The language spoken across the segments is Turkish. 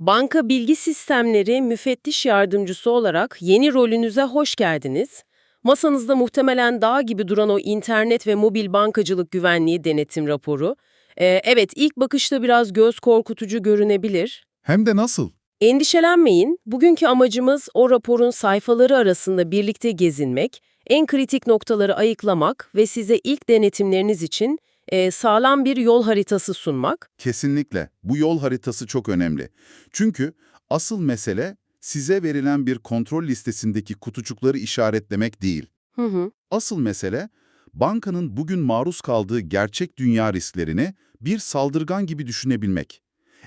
Banka Bilgi Sistemleri Müfettiş Yardımcısı olarak yeni rolünüze hoş geldiniz. Masanızda muhtemelen dağ gibi duran o internet ve mobil bankacılık güvenliği denetim raporu. Ee, evet, ilk bakışta biraz göz korkutucu görünebilir. Hem de nasıl? Endişelenmeyin, bugünkü amacımız o raporun sayfaları arasında birlikte gezinmek, en kritik noktaları ayıklamak ve size ilk denetimleriniz için e, sağlam bir yol haritası sunmak. Kesinlikle. Bu yol haritası çok önemli. Çünkü asıl mesele size verilen bir kontrol listesindeki kutucukları işaretlemek değil. Hı hı. Asıl mesele bankanın bugün maruz kaldığı gerçek dünya risklerini bir saldırgan gibi düşünebilmek.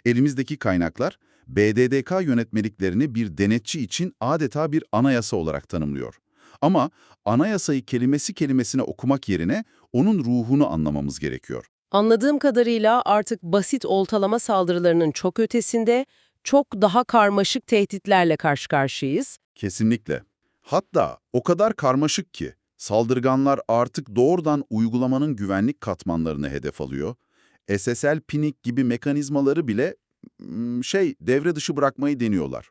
Elimizdeki kaynaklar BDDK yönetmeliklerini bir denetçi için adeta bir anayasa olarak tanımlıyor. Ama anayasayı kelimesi kelimesine okumak yerine onun ruhunu anlamamız gerekiyor. Anladığım kadarıyla artık basit oltalama saldırılarının çok ötesinde, çok daha karmaşık tehditlerle karşı karşıyayız. Kesinlikle. Hatta o kadar karmaşık ki saldırganlar artık doğrudan uygulamanın güvenlik katmanlarını hedef alıyor. SSL pinik gibi mekanizmaları bile şey devre dışı bırakmayı deniyorlar.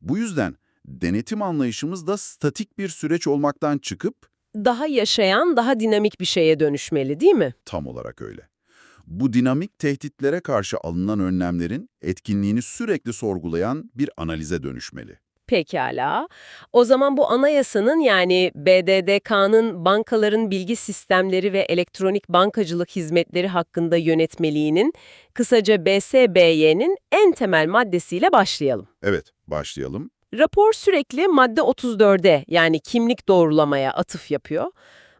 Bu yüzden denetim anlayışımız da statik bir süreç olmaktan çıkıp Daha yaşayan, daha dinamik bir şeye dönüşmeli değil mi? tam olarak öyle. Bu dinamik tehditlere karşı alınan önlemlerin etkinliğini sürekli sorgulayan bir analize dönüşmeli. Pekala. O zaman bu anayasanın yani BDDK'nın bankaların bilgi sistemleri ve elektronik bankacılık hizmetleri hakkında yönetmeliğinin, kısaca BSBY'nin en temel maddesiyle başlayalım. Evet, başlayalım. Rapor sürekli madde 34'e yani kimlik doğrulamaya atıf yapıyor.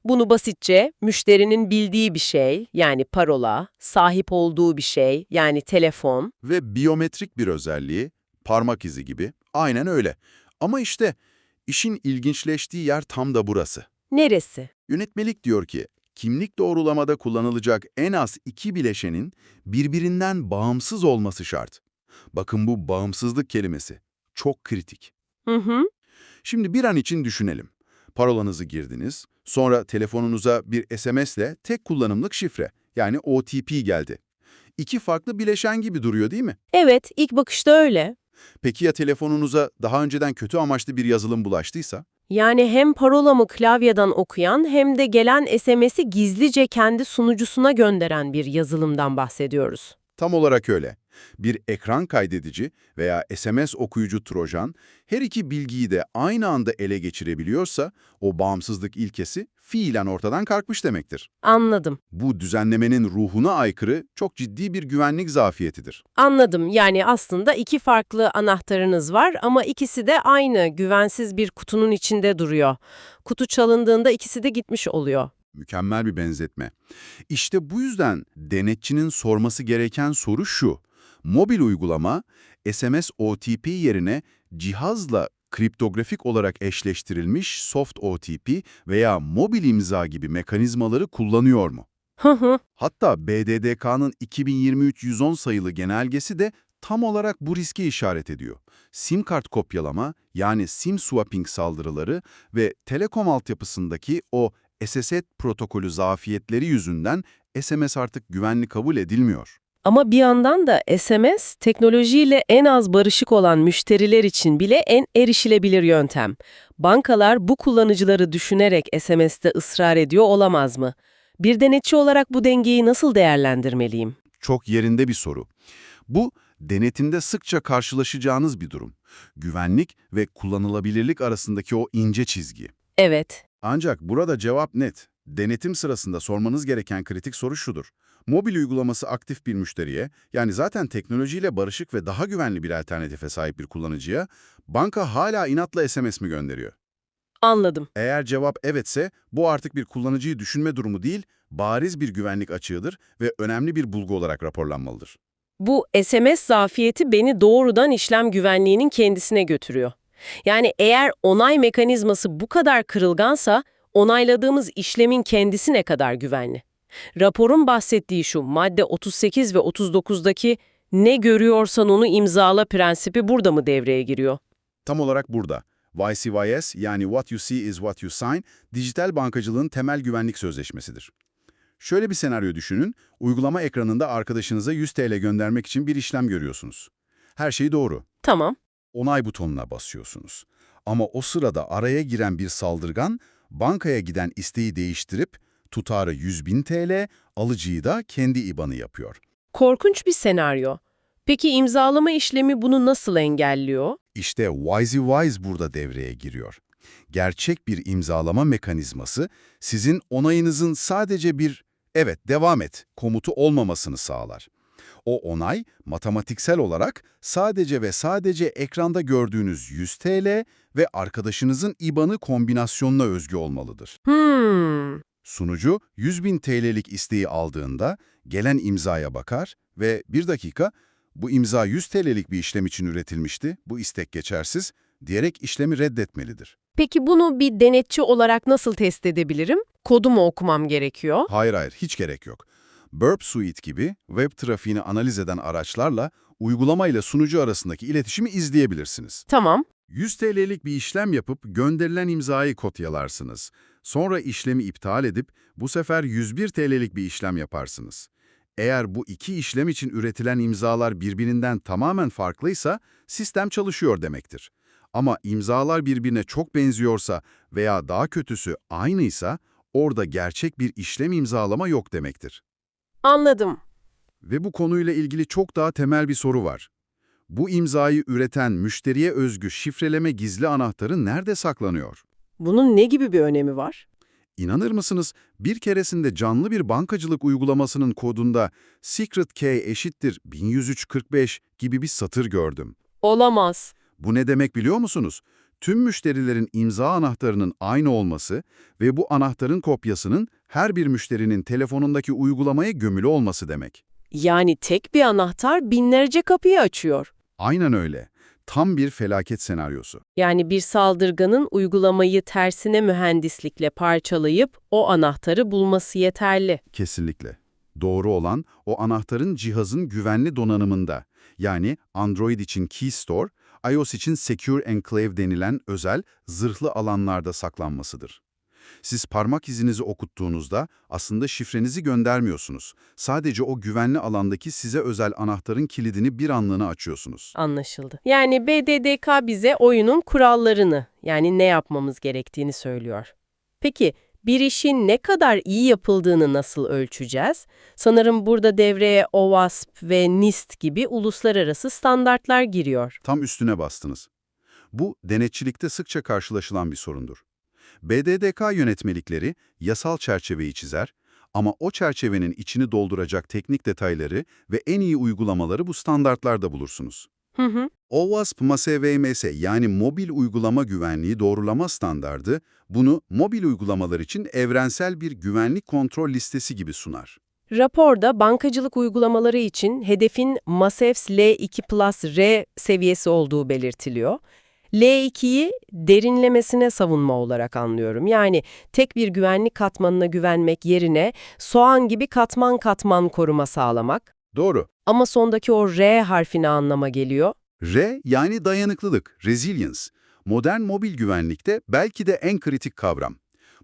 Bunu basitçe müşterinin bildiği bir şey yani parola, sahip olduğu bir şey yani telefon, ve biyometrik bir özelliği, parmak izi gibi, aynen öyle. Ama işte işin ilginçleştiği yer tam da burası. neresi? Yönetmelik diyor ki, kimlik doğrulamada kullanılacak en az iki bileşenin birbirinden bağımsız olması şart. Bakın bu bağımsızlık kelimesi çok kritik. Hı hı. Şimdi bir an için düşünelim. Parolanızı girdiniz, sonra telefonunuza bir SMS ile tek kullanımlık şifre, yani OTP geldi. İki farklı bileşen gibi duruyor değil mi? Evet, ilk bakışta öyle. Peki ya telefonunuza daha önceden kötü amaçlı bir yazılım bulaştıysa? Yani hem parolamı klavyeden okuyan hem de gelen SMS'i gizlice kendi sunucusuna gönderen bir yazılımdan bahsediyoruz. Tam olarak öyle. Bir ekran kaydedici veya SMS okuyucu trojan her iki bilgiyi de aynı anda ele geçirebiliyorsa o bağımsızlık ilkesi fiilen ortadan kalkmış demektir. Anladım. Bu düzenlemenin ruhuna aykırı çok ciddi bir güvenlik zafiyetidir. Anladım. Yani aslında iki farklı anahtarınız var ama ikisi de aynı güvensiz bir kutunun içinde duruyor. Kutu çalındığında ikisi de gitmiş oluyor. Mükemmel bir benzetme. İşte bu yüzden denetçinin sorması gereken soru şu. Mobil uygulama SMS OTP yerine cihazla kriptografik olarak eşleştirilmiş soft OTP veya mobil imza gibi mekanizmaları kullanıyor mu? Hatta BDDK'nın 2023-110 sayılı genelgesi de tam olarak bu riske işaret ediyor. SIM kart kopyalama yani SIM swapping saldırıları ve telekom altyapısındaki o SSL protokolü zafiyetleri yüzünden SMS artık güvenli kabul edilmiyor. Ama bir yandan da SMS, teknolojiyle en az barışık olan müşteriler için bile en erişilebilir yöntem. Bankalar bu kullanıcıları düşünerek SMS'te ısrar ediyor olamaz mı? Bir denetçi olarak bu dengeyi nasıl değerlendirmeliyim? Çok yerinde bir soru. Bu, denetimde sıkça karşılaşacağınız bir durum. Güvenlik ve kullanılabilirlik arasındaki o ince çizgi. Evet, Ancak burada cevap net. Denetim sırasında sormanız gereken kritik soru şudur. Mobil uygulaması aktif bir müşteriye, yani zaten teknolojiyle barışık ve daha güvenli bir alternatife sahip bir kullanıcıya, banka hala inatla SMS mi gönderiyor? anladım. Eğer cevap evetse, bu artık bir kullanıcıyı düşünme durumu değil, bariz bir güvenlik açığıdır ve önemli bir bulgu olarak raporlanmalıdır. Bu SMS zafiyeti beni doğrudan işlem güvenliğinin kendisine götürüyor. Yani eğer onay mekanizması bu kadar kırılgansa, onayladığımız işlemin kendisi ne kadar güvenli? Raporun bahsettiği şu madde 38 ve 39'daki ne görüyorsan onu imzala prensibi burada mı devreye giriyor? Tam olarak burada. YCYS yani What You See is What You Sign, dijital bankacılığın temel güvenlik sözleşmesidir. Şöyle bir senaryo düşünün, uygulama ekranında arkadaşınıza 100 TL göndermek için bir işlem görüyorsunuz. Her şey doğru. Tamam. Onay butonuna basıyorsunuz. Ama o sırada araya giren bir saldırgan, bankaya giden isteği değiştirip tutarı 100.000 TL, alıcıyı da kendi IBAN'ı yapıyor. Korkunç bir senaryo. Peki imzalama işlemi bunu nasıl engelliyor? İşte WYZY burada devreye giriyor. Gerçek bir imzalama mekanizması sizin onayınızın sadece bir evet devam et komutu olmamasını sağlar. O onay matematiksel olarak sadece ve sadece ekranda gördüğünüz 100 TL ve arkadaşınızın IBAN'ı kombinasyonuna özgü olmalıdır. Hmm. Sunucu 100.000 TL'lik isteği aldığında gelen imzaya bakar ve bir dakika bu imza 100 TL'lik bir işlem için üretilmişti, bu istek geçersiz diyerek işlemi reddetmelidir. Peki bunu bir denetçi olarak nasıl test edebilirim? Kodu mu okumam gerekiyor? Hayır hayır hiç gerek yok. Burp Suite gibi web trafiğini analiz eden araçlarla uygulama ile sunucu arasındaki iletişimi izleyebilirsiniz. Tamam. 100 TL'lik bir işlem yapıp gönderilen imzayı kopyalarsınız. Sonra işlemi iptal edip bu sefer 101 TL'lik bir işlem yaparsınız. Eğer bu iki işlem için üretilen imzalar birbirinden tamamen farklıysa sistem çalışıyor demektir. Ama imzalar birbirine çok benziyorsa veya daha kötüsü aynıysa orada gerçek bir işlem imzalama yok demektir. Anladım. Ve bu konuyla ilgili çok daha temel bir soru var. Bu imzayı üreten müşteriye özgü şifreleme gizli anahtarı nerede saklanıyor? Bunun ne gibi bir önemi var? İnanır mısınız, bir keresinde canlı bir bankacılık uygulamasının kodunda secret key eşittir 110345 gibi bir satır gördüm. Olamaz. Bu ne demek biliyor musunuz? Tüm müşterilerin imza anahtarının aynı olması ve bu anahtarın kopyasının her bir müşterinin telefonundaki uygulamaya gömülü olması demek. Yani tek bir anahtar binlerce kapıyı açıyor. Aynen öyle. Tam bir felaket senaryosu. Yani bir saldırganın uygulamayı tersine mühendislikle parçalayıp o anahtarı bulması yeterli. Kesinlikle. Doğru olan o anahtarın cihazın güvenli donanımında. Yani Android için Key Store, iOS için Secure Enclave denilen özel, zırhlı alanlarda saklanmasıdır. Siz parmak izinizi okuttuğunuzda aslında şifrenizi göndermiyorsunuz. Sadece o güvenli alandaki size özel anahtarın kilidini bir anlığına açıyorsunuz. Anlaşıldı. Yani BDDK bize oyunun kurallarını, yani ne yapmamız gerektiğini söylüyor. Peki bir işin ne kadar iyi yapıldığını nasıl ölçeceğiz? Sanırım burada devreye OWASP ve NIST gibi uluslararası standartlar giriyor. Tam üstüne bastınız. Bu, denetçilikte sıkça karşılaşılan bir sorundur. BDDK yönetmelikleri yasal çerçeveyi çizer ama o çerçevenin içini dolduracak teknik detayları ve en iyi uygulamaları bu standartlarda bulursunuz. Hı hı. OWASP MASVMS yani Mobil Uygulama Güvenliği Doğrulama Standardı bunu mobil uygulamalar için evrensel bir güvenlik kontrol listesi gibi sunar. Raporda bankacılık uygulamaları için hedefin MASEVS L2 Plus R seviyesi olduğu belirtiliyor. L2'yi derinlemesine savunma olarak anlıyorum. Yani tek bir güvenlik katmanına güvenmek yerine soğan gibi katman katman koruma sağlamak. Doğru. Ama sondaki o R harfine anlama geliyor. R yani dayanıklılık, resilience. Modern mobil güvenlikte belki de en kritik kavram.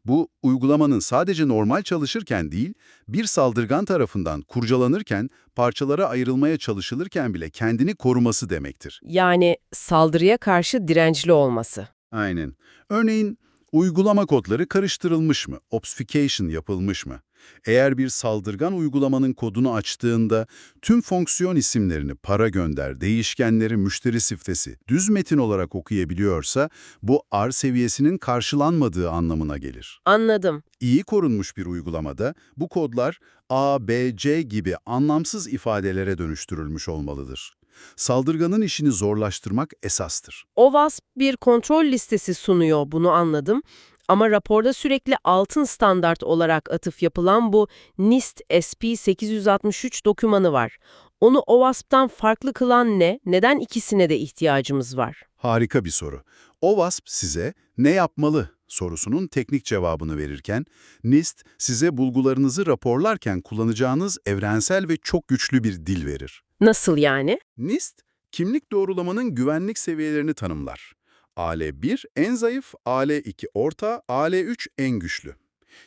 Bu, uygulamanın sadece normal çalışırken değil, bir saldırgan tarafından kurcalanırken, parçalara ayrılmaya çalışılırken bile kendini koruması demektir. Yani saldırıya karşı dirençli olması. Aynen. Örneğin, uygulama kodları karıştırılmış mı, obfuscation yapılmış mı? Eğer bir saldırgan uygulamanın kodunu açtığında tüm fonksiyon isimlerini para gönder, değişkenleri müşteri siftesi düz metin olarak okuyabiliyorsa bu R seviyesinin karşılanmadığı anlamına gelir. Anladım. İyi korunmuş bir uygulamada bu kodlar A, B, C gibi anlamsız ifadelere dönüştürülmüş olmalıdır. Saldırganın işini zorlaştırmak esastır. OWASP bir kontrol listesi sunuyor, bunu anladım. Ama raporda sürekli altın standart olarak atıf yapılan bu NIST SP863 dokümanı var. Onu OWASP'tan farklı kılan ne? Neden ikisine de ihtiyacımız var? Harika bir soru. OWASP size ne yapmalı sorusunun teknik cevabını verirken, NIST size bulgularınızı raporlarken kullanacağınız evrensel ve çok güçlü bir dil verir. Nasıl yani? NIST, kimlik doğrulamanın güvenlik seviyelerini tanımlar. AL1 en zayıf, AL2 orta, AL3 en güçlü.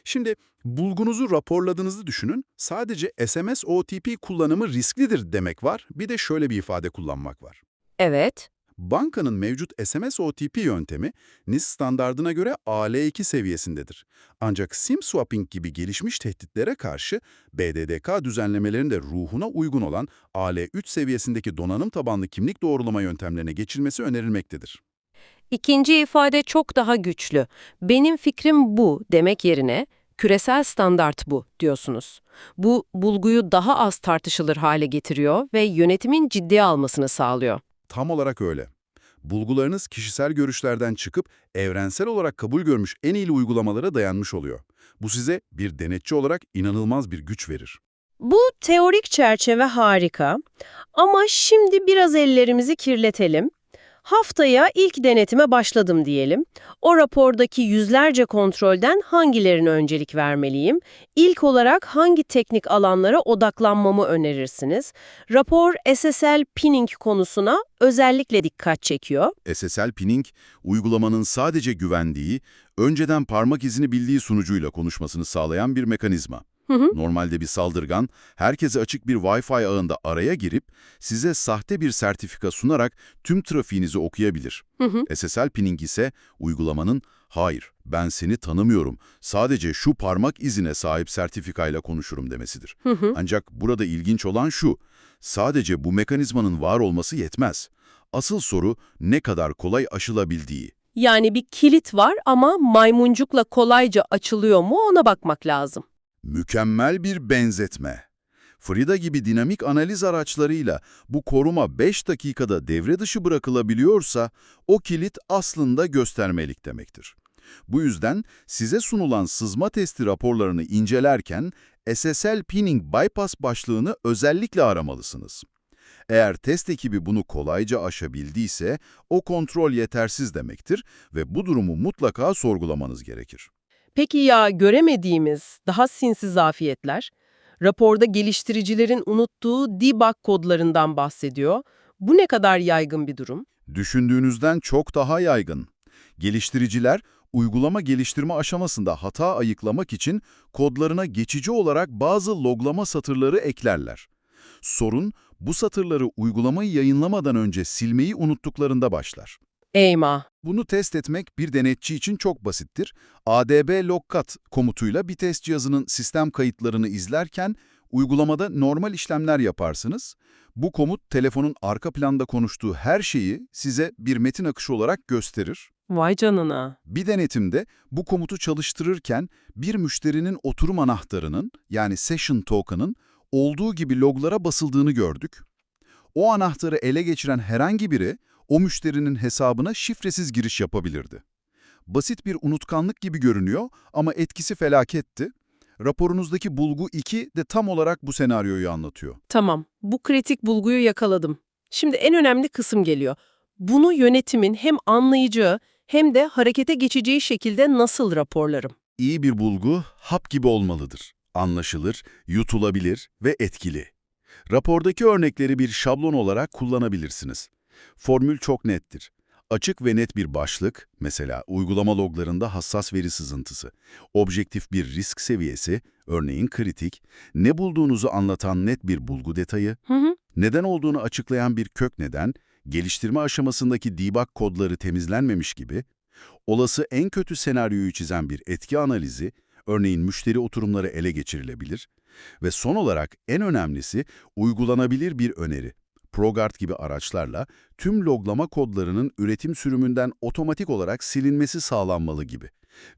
Şimdi bulgunuzu raporladığınızı düşünün, sadece SMS OTP kullanımı risklidir demek var, bir de şöyle bir ifade kullanmak var. Evet. Bankanın mevcut SMS OTP yöntemi NIS standardına göre AL2 seviyesindedir. Ancak SIM swapping gibi gelişmiş tehditlere karşı BDDK düzenlemelerinde ruhuna uygun olan AL3 seviyesindeki donanım tabanlı kimlik doğrulama yöntemlerine geçilmesi önerilmektedir. İkinci ifade çok daha güçlü. Benim fikrim bu demek yerine küresel standart bu diyorsunuz. Bu bulguyu daha az tartışılır hale getiriyor ve yönetimin ciddiye almasını sağlıyor. Tam olarak öyle. Bulgularınız kişisel görüşlerden çıkıp evrensel olarak kabul görmüş en iyi uygulamalara dayanmış oluyor. Bu size bir denetçi olarak inanılmaz bir güç verir. Bu teorik çerçeve harika ama şimdi biraz ellerimizi kirletelim. Haftaya ilk denetime başladım diyelim. O rapordaki yüzlerce kontrolden hangilerine öncelik vermeliyim? İlk olarak hangi teknik alanlara odaklanmamı önerirsiniz? Rapor SSL pinning konusuna özellikle dikkat çekiyor. SSL pinning, uygulamanın sadece güvendiği, önceden parmak izini bildiği sunucuyla konuşmasını sağlayan bir mekanizma. Hı hı. Normalde bir saldırgan, herkese açık bir Wi-Fi ağında araya girip size sahte bir sertifika sunarak tüm trafiğinizi okuyabilir. Hı hı. SSL pinning ise uygulamanın "Hayır, ben seni tanımıyorum. Sadece şu parmak izine sahip sertifikayla konuşurum." demesidir. Hı hı. Ancak burada ilginç olan şu, sadece bu mekanizmanın var olması yetmez. Asıl soru ne kadar kolay aşılabildiği. Yani bir kilit var ama maymuncukla kolayca açılıyor mu ona bakmak lazım. Mükemmel bir benzetme. Frida gibi dinamik analiz araçlarıyla bu koruma 5 dakikada devre dışı bırakılabiliyorsa o kilit aslında göstermelik demektir. Bu yüzden size sunulan sızma testi raporlarını incelerken SSL Pinning Bypass başlığını özellikle aramalısınız. Eğer test ekibi bunu kolayca aşabildiyse o kontrol yetersiz demektir ve bu durumu mutlaka sorgulamanız gerekir. Peki ya göremediğimiz daha sinsi zafiyetler? Raporda geliştiricilerin unuttuğu debug kodlarından bahsediyor. Bu ne kadar yaygın bir durum? Düşündüğünüzden çok daha yaygın. Geliştiriciler, uygulama geliştirme aşamasında hata ayıklamak için kodlarına geçici olarak bazı loglama satırları eklerler. Sorun, bu satırları uygulamayı yayınlamadan önce silmeyi unuttuklarında başlar. Eyma. Bunu test etmek bir denetçi için çok basittir. adb logcat komutuyla bir test cihazının sistem kayıtlarını izlerken uygulamada normal işlemler yaparsınız. Bu komut telefonun arka planda konuştuğu her şeyi size bir metin akışı olarak gösterir. Vay canına. Bir denetimde bu komutu çalıştırırken bir müşterinin oturum anahtarının yani session token'ın olduğu gibi loglara basıldığını gördük. O anahtarı ele geçiren herhangi biri o müşterinin hesabına şifresiz giriş yapabilirdi. Basit bir unutkanlık gibi görünüyor ama etkisi felaketti. Raporunuzdaki bulgu 2 de tam olarak bu senaryoyu anlatıyor. Tamam, bu kritik bulguyu yakaladım. Şimdi en önemli kısım geliyor. Bunu yönetimin hem anlayacağı hem de harekete geçeceği şekilde nasıl raporlarım? İyi bir bulgu hap gibi olmalıdır. Anlaşılır, yutulabilir ve etkili. Rapordaki örnekleri bir şablon olarak kullanabilirsiniz. Formül çok nettir. Açık ve net bir başlık, mesela uygulama loglarında hassas veri sızıntısı, objektif bir risk seviyesi, örneğin kritik, ne bulduğunuzu anlatan net bir bulgu detayı, Hı hı. neden olduğunu açıklayan bir kök neden, geliştirme aşamasındaki debug kodları temizlenmemiş gibi, olası en kötü senaryoyu çizen bir etki analizi, örneğin müşteri oturumları ele geçirilebilir ve son olarak en önemlisi uygulanabilir bir öneri. ProGuard gibi araçlarla tüm loglama kodlarının üretim sürümünden otomatik olarak silinmesi sağlanmalı gibi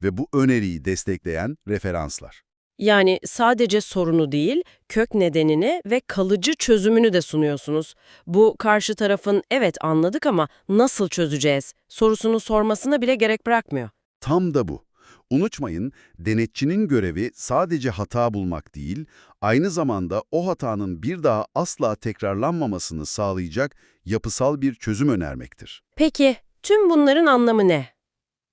ve bu öneriyi destekleyen referanslar. Yani sadece sorunu değil, kök nedenini ve kalıcı çözümünü de sunuyorsunuz. Bu karşı tarafın evet anladık ama nasıl çözeceğiz sorusunu sormasına bile gerek bırakmıyor. Tam da bu. Unutmayın, denetçinin görevi sadece hata bulmak değil, aynı zamanda o hatanın bir daha asla tekrarlanmamasını sağlayacak yapısal bir çözüm önermektir. Peki, tüm bunların anlamı ne?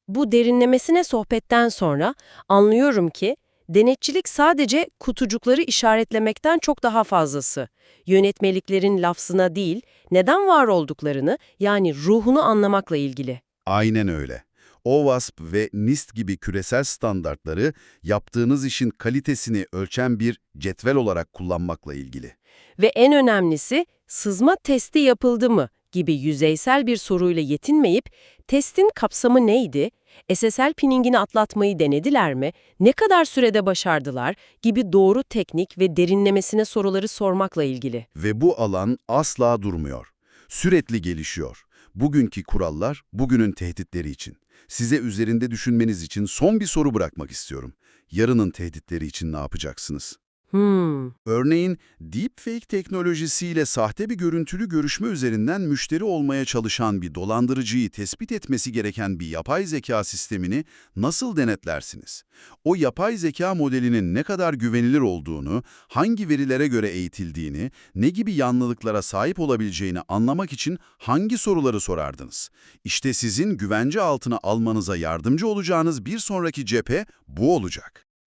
Bu derinlemesine sohbetten sonra anlıyorum ki denetçilik sadece kutucukları işaretlemekten çok daha fazlası. Yönetmeliklerin lafzına değil, neden var olduklarını yani ruhunu anlamakla ilgili. Aynen öyle. OWASP ve NIST gibi küresel standartları yaptığınız işin kalitesini ölçen bir cetvel olarak kullanmakla ilgili. Ve en önemlisi sızma testi yapıldı mı? gibi yüzeysel bir soruyla yetinmeyip testin kapsamı neydi, SSL piningini atlatmayı denediler mi, ne kadar sürede başardılar gibi doğru teknik ve derinlemesine soruları sormakla ilgili. Ve bu alan asla durmuyor. Sürekli gelişiyor. Bugünkü kurallar, bugünün tehditleri için. Size üzerinde düşünmeniz için son bir soru bırakmak istiyorum. Yarının tehditleri için ne yapacaksınız? Hmm, Örneğin deepfake teknolojisiyle sahte bir görüntülü görüşme üzerinden müşteri olmaya çalışan bir dolandırıcıyı tespit etmesi gereken bir yapay zeka sistemini nasıl denetlersiniz? O yapay zeka modelinin ne kadar güvenilir olduğunu, hangi verilere göre eğitildiğini, ne gibi yanlılıklara sahip olabileceğini anlamak için hangi soruları sorardınız? İşte sizin güvence altına almanıza yardımcı olacağınız bir sonraki cephe bu olacak.